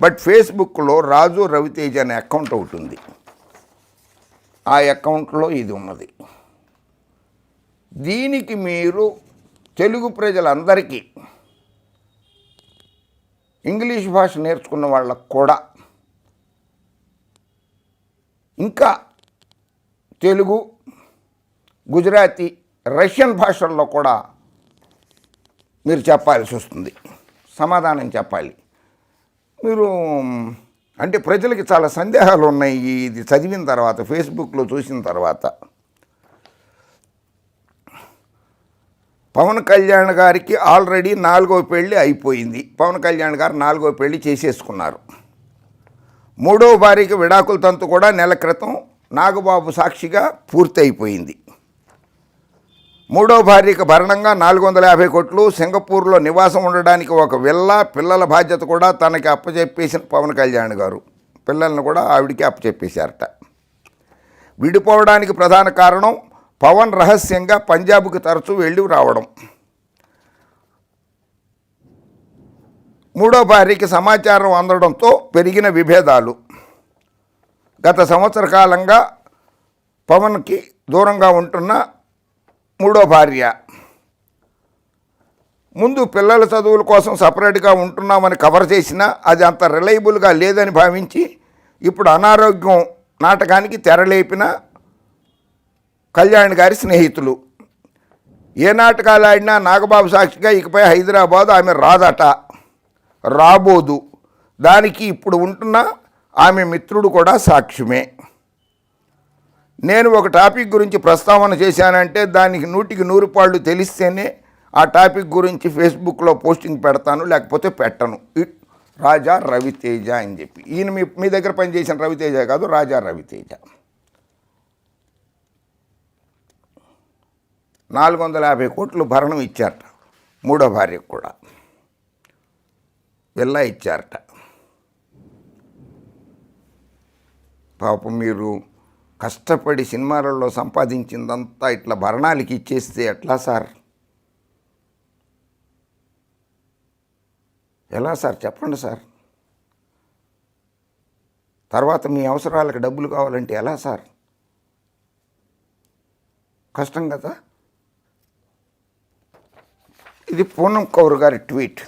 But ఫేస్బుక్లో రాజు రవితేజ అనే account ఒకటి ఉంది. ఆ అకౌంట్లో ఇది ఉన్నది. దీనికి మీరు తెలుగు ప్రజలందరికీ ఇంగ్లీష్ భాష నేర్చుకున్న వాళ్ళకు కూడా ఇంకా తెలుగు గుజరాతీ రష్యన్ భాషల్లో కూడా మీరు చెప్పాల్సి వస్తుంది. సమాధానం చెప్పాలి. మీరు అంటే ప్రజలకి చాలా సందేహాలు ఉన్నాయి ఇది చదివిన తర్వాత ఫేస్బుక్లో చూసిన తర్వాత. పవన్ కళ్యాణ్ గారికి ఆల్రెడీ నాలుగో పెళ్ళి అయిపోయింది. పవన్ కళ్యాణ్ గారు నాలుగో పెళ్ళి చేసేసుకున్నారు. మూడో భార్యకి విడాకుల తంతు కూడా నెల క్రితం నాగబాబు సాక్షిగా పూర్తి అయిపోయింది మూడో భార్యకు భరణంగా నాలుగు వందల యాభై కోట్లు సింగపూర్లో నివాసం ఉండడానికి ఒక విల్ల పిల్లల బాధ్యత కూడా తనకి అప్పచెప్పేసిన పవన్ కళ్యాణ్ గారు. పిల్లల్ని కూడా ఆవిడికి అప్పచెప్పేశారట. విడిపోవడానికి ప్రధాన కారణం పవన్ రహస్యంగా పంజాబ్కి తరచూ వెళ్ళి రావడం. మూడో భార్యకి సమాచారం అందడంతో పెరిగిన విభేదాలు. గత సంవత్సర కాలంగా పవన్కి దూరంగా ఉంటున్న మూడో భార్య. ముందు పిల్లల చదువుల కోసం సపరేట్గా ఉంటున్నామని కవర్ చేసినా అది అంత రిలయబుల్గా లేదని భావించి ఇప్పుడు అనారోగ్యం నాటకానికి తెరలేపిన కళ్యాణ్ గారి స్నేహితులు. ఏ నాటకాలు ఆడినా నాగబాబు సాక్షిగా ఇకపై హైదరాబాద్ ఆమె రాదట. రాబోదు. దానికి ఇప్పుడు ఉంటున్న ఆమె మిత్రుడు కూడా సాక్ష్యమే. నేను ఒక టాపిక్ గురించి ప్రస్తావన చేశానంటే దానికి నూటికి నూరు పాళ్ళు తెలిస్తేనే ఆ టాపిక్ గురించి ఫేస్బుక్లో పోస్టింగ్ పెడతాను లేకపోతే పెట్టను. రాజా రవితేజ అని చెప్పి. ఈయన మీ మీ దగ్గర పనిచేసిన రవితేజ కాదు రాజా రవితేజ. నాలుగు వందల యాభై కోట్లు భరణం ఇచ్చారట. మూడో భార్యకు కూడా. వెళ్ళా ఇచ్చారట. పాపం మీరు కష్టపడి సినిమాలలో సంపాదించిందంతా ఇట్లా భరణాలకి ఇచ్చేస్తే ఎట్లా సార్? ఎలా సార్? చెప్పండి సార్. తర్వాత మీ అవసరాలకు డబ్బులు కావాలంటే ఎలా సార్? కష్టం కదా? ఇది పూనం కౌర్ గారి ట్వీట్.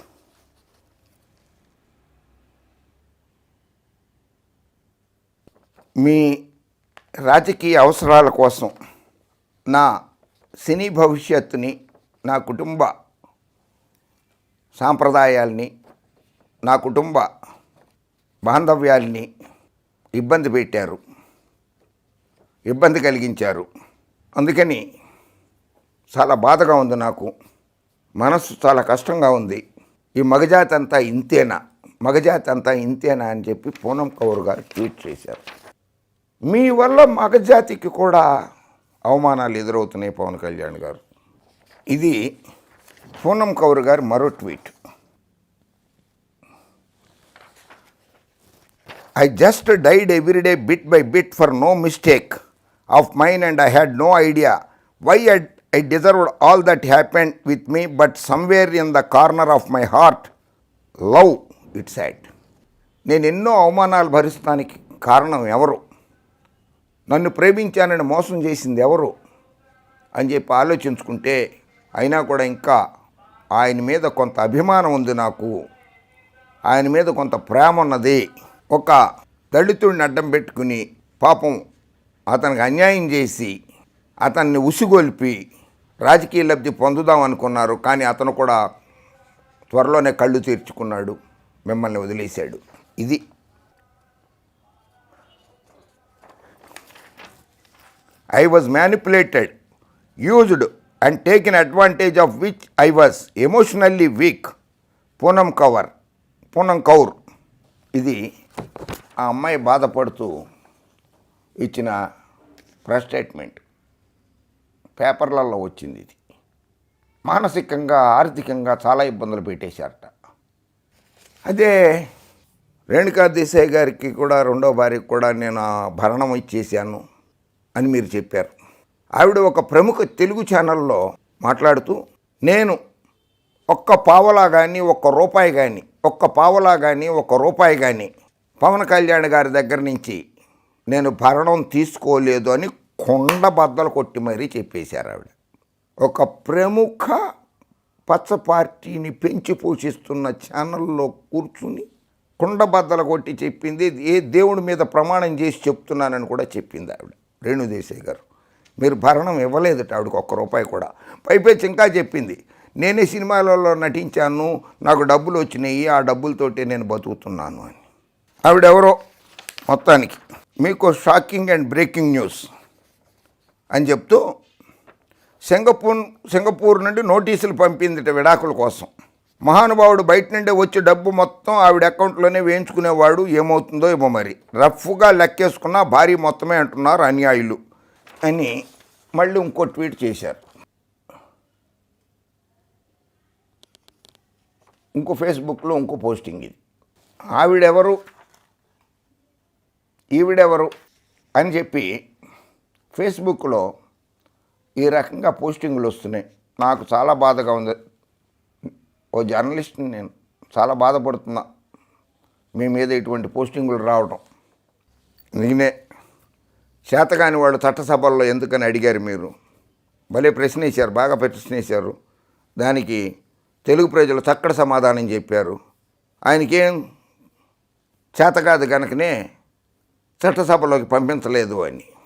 మీ రాజకీయ అవసరాల కోసం నా సినీ భవిష్యత్తుని నా కుటుంబ సాంప్రదాయాల్ని నా కుటుంబ బాంధవ్యాల్ని ఇబ్బంది పెట్టారు. ఇబ్బంది కలిగించారు. అందుకని చాలా బాధగా ఉంది నాకు. మనస్సు చాలా కష్టంగా ఉంది. ఈ మగజాతంతా ఇంతేనా? మగజాతంతా ఇంతేనా అని చెప్పి పూనం కౌర్ గారు ట్వీట్ చేశారు. మీ వల్ల మగజాతికి కూడా అవమానాలు ఎదురవుతున్నాయి పవన్ కళ్యాణ్ గారు. ఇది పూనం కౌర్ గారు మరో tweet. I just died everyday bit by bit for no mistake of mind and I had no idea why I deserve all that happen with me but somewhere in the corner of my heart love its side నేను ఎన్నో అవమానాలు భరిస్తానికి కారణం ఎవరు? నన్ను ప్రేమించానని మోసం చేసింది ఎవరు? అని చెప్పి ఆలోచించుకుంటే అయినా కూడా ఇంకా ఆయన మీద కొంత అభిమానం ఉంది నాకు. ఆయన మీద కొంత ప్రేమ ఉన్నది. ఒక దళితుడిని అడ్డం పెట్టుకుని పాపం అతనికి అన్యాయం చేసి అతన్ని ఉసిగొల్పి రాజకీయ లబ్ధి పొందుదాం అనుకున్నారు. కానీ అతను కూడా త్వరలోనే కళ్ళు తీర్చుకున్నాడు. మిమ్మల్ని వదిలేశాడు. ఇది I was manipulated used and taken advantage of which I was emotionally weak Poonam Kaur Poonam Kaur ఇది ఆ అమ్మాయి బాధపడుతూ ఇచ్చిన ప్రెస్ స్టేట్మెంట్ పేపర్లలో వచ్చింది ఇది. మానసికంగా ఆర్థికంగా చాలా ఇబ్బందులు పెట్టేశారట. అదే రేణుకా దేశాయ్ గారికి కూడా రెండో భార్యకి కూడా నేను భరణం ఇచ్చేసాను అని మీరు చెప్పారు. ఆవిడ ఒక ప్రముఖ తెలుగు ఛానల్లో మాట్లాడుతూ నేను ఒక్క పావలా కానీ ఒక్క రూపాయి కానీ ఒక్క పావలా కానీ ఒక్క రూపాయి కానీ పవన్ కళ్యాణ్ గారి దగ్గర నుంచి నేను భరణం తీసుకోలేదు అని కొండ బద్దలు కొట్టి మరీ చెప్పేశారు ఆవిడ. ఒక ప్రముఖ పచ్చ పార్టీని పెంచి పోషిస్తున్న ఛానల్లో కూర్చుని కుండబద్దల కొట్టి చెప్పింది ఏ దేవుడి మీద ప్రమాణం చేసి చెప్తున్నానని కూడా చెప్పింది ఆవిడ. రేణుదేశాయ్ గారు. మీరు భరణం ఇవ్వలేదట ఆవిడకి ఒక్క రూపాయి కూడా. పైపెచ్చి ఇంకా చెప్పింది నేనే సినిమాలలో నటించాను నాకు డబ్బులు వచ్చినాయి ఆ డబ్బులతోటే నేను బతుకుతున్నాను అని. ఆవిడెవరో మొత్తానికి. మీకు షాకింగ్ అండ్ బ్రేకింగ్ న్యూస్ అని చెప్తూ సింగపూర్ సింగపూర్ నుండి నోటీసులు పంపిందిట విడాకుల కోసం. మహానుభావుడు బయట నుండి వచ్చి డబ్బు మొత్తం ఆవిడ అకౌంట్లోనే వేయించుకునేవాడు ఏమవుతుందో ఏమో మరి. రఫ్గా లెక్కేసుకున్న భారీ మొత్తమే అంటున్నారు అన్యాయులు అని మళ్ళీ ఇంకో ట్వీట్ చేశారు. ఇంకో ఫేస్బుక్లో ఇంకో పోస్టింగ్ ఇది. ఆవిడెవరు? ఈవిడెవరు? అని చెప్పి ఫేస్బుక్లో ఈ రకంగా పోస్టింగులు వస్తున్నాయి. నాకు చాలా బాధగా ఉంది. ఓ జర్నలిస్ట్ని నేను చాలా బాధపడుతున్నా. మీ మీద ఇటువంటి పోస్టింగులు రావడం నిజమే చేతకాని వాళ్ళు చట్టసభల్లో ఎందుకని అడిగారు మీరు? భలే ప్రశ్న వేశారు బాగా ప్రశ్న వేశారు దానికి తెలుగు ప్రజలు చక్కడ సమాధానం చెప్పారు. ఆయనకేం చేత కాదు కనుకనే చట్టసభలోకి పంపించలేదు అని.